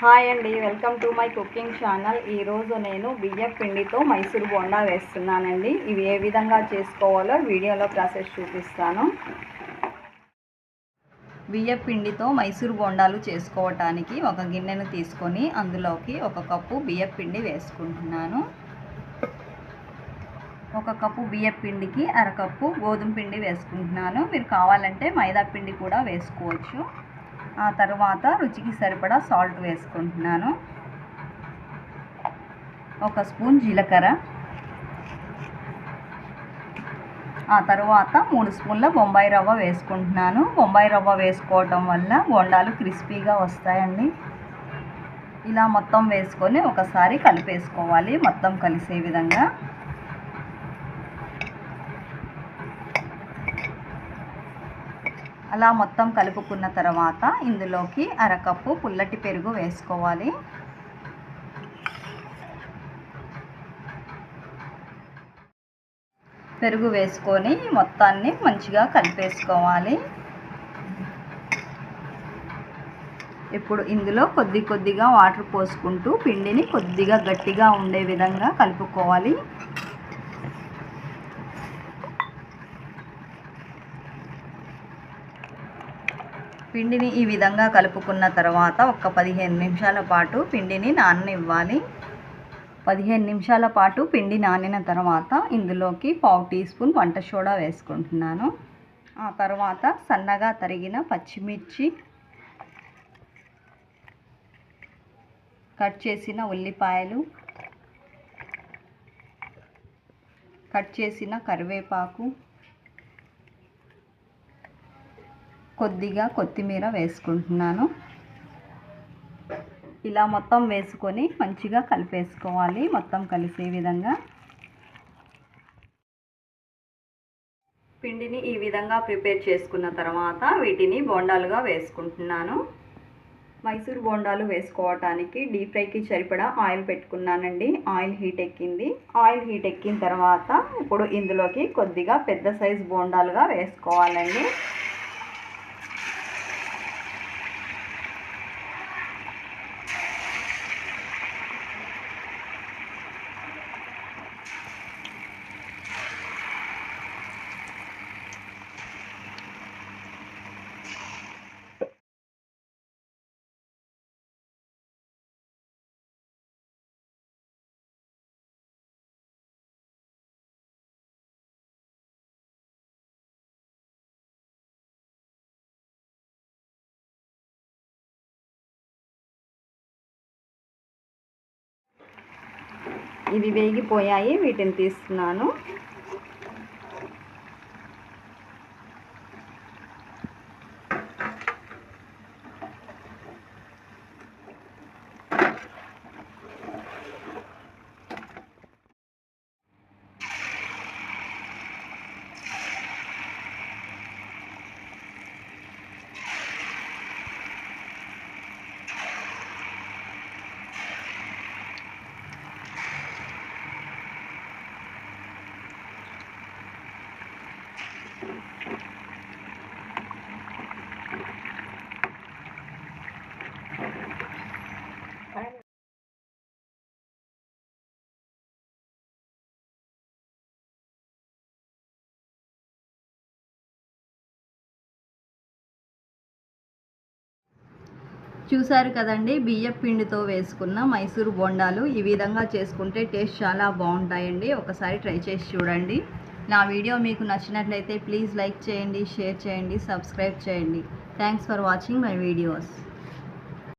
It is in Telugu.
హాయ్ అండి welcome to my cooking channel. ఈరోజు నేను బియ్యం పిండితో మైసూర్ బోండా వేస్తున్నానండి. ఇవి ఏ విధంగా చేసుకోవాలో వీడియోలో ప్రాసెస్ చూపిస్తాను. బియ్యం పిండితో మైసూర్ బోండాలు చేసుకోవటానికి ఒక గిన్నెను తీసుకొని అందులోకి ఒక కప్పు బియ్యం పిండి వేసుకుంటున్నాను. ఒక కప్పు బియ్యం పిండికి అరకప్పు గోధుమ పిండి వేసుకుంటున్నాను. మీరు కావాలంటే మైదా పిండి కూడా వేసుకోవచ్చు. ఆ తర్వాత రుచికి సరిపడా సాల్ట్ వేసుకుంటున్నాను. ఒక స్పూన్ జీలకర్ర. ఆ తర్వాత మూడు స్పూన్ల బొంబాయి రవ్వ వేసుకుంటున్నాను. బొంబాయి రవ్వ వేసుకోవటం వల్ల బొండాలు క్రిస్పీగా వస్తాయండి. ఇలా మొత్తం వేసుకొని ఒకసారి కలిపేసుకోవాలి మొత్తం కలిసే విధంగా. అలా మొత్తం కలుపుకున్న తర్వాత ఇందులోకి అరకప్పు పుల్లటి పెరుగు వేసుకోవాలి. పెరుగు వేసుకొని మొత్తాన్ని మంచిగా కలిపేసుకోవాలి. ఇప్పుడు ఇందులో కొద్ది కొద్దిగా వాటర్ పోసుకుంటూ పిండిని కొద్దిగా గట్టిగా ఉండే విధంగా కలుపుకోవాలి. పిండిని ఈ విధంగా కలుపుకున్న తర్వాత ఒక పదిహేను నిమిషాల పాటు పిండిని నాననివ్వాలి. పదిహేను నిమిషాల పాటు పిండి నానిన తర్వాత ఇందులోకి పావు టీ స్పూన్ వంట సోడా వేసుకుంటున్నాను. ఆ తర్వాత సన్నగా తరిగిన పచ్చిమిర్చి కట్ చేసిన ఉల్లిపాయలు కట్ చేసిన కరివేపాకు కొద్దిగా కొత్తిమీర వేసుకుంటున్నాను. ఇలా మొత్తం వేసుకొని మంచిగా కలిపేసుకోవాలి. మొత్తం కలిసే విధంగా. పిండిని ఈ విధంగా ప్రిపేర్ చేసుకున్న తర్వాత వీటిని బోండాలుగా వేసుకుంటున్నాను. మైసూర్ బోండాలు వేసుకోవటానికి డీప్ ఫ్రైకి సరిపడా ఆయిల్ పెట్టుకున్నానండి. ఆయిల్ హీట్ ఎక్కింది. ఆయిల్ హీట్ ఎక్కిన తర్వాత ఇప్పుడు ఇందులోకి కొద్దిగా పెద్ద సైజ్ బోండాలుగా వేసుకోవాలండి. ఇవి వేగిపోయాయి వీటిని తీస్తున్నాను. చూసారు కదండి బియ్యం పిండితో వేసుకున్న మైసూరు బొండాలు. ఈ విధంగా చేసుకుంటే టేస్ట్ చాలా బాగుంటాయండి. ఒకసారి ట్రై చేసి చూడండి. నా వీడియో మీకు నచ్చినట్లయితే ప్లీజ్ లైక్ చేయండి షేర్ చేయండి సబ్స్క్రైబ్ చేయండి. Thanks for watching my videos.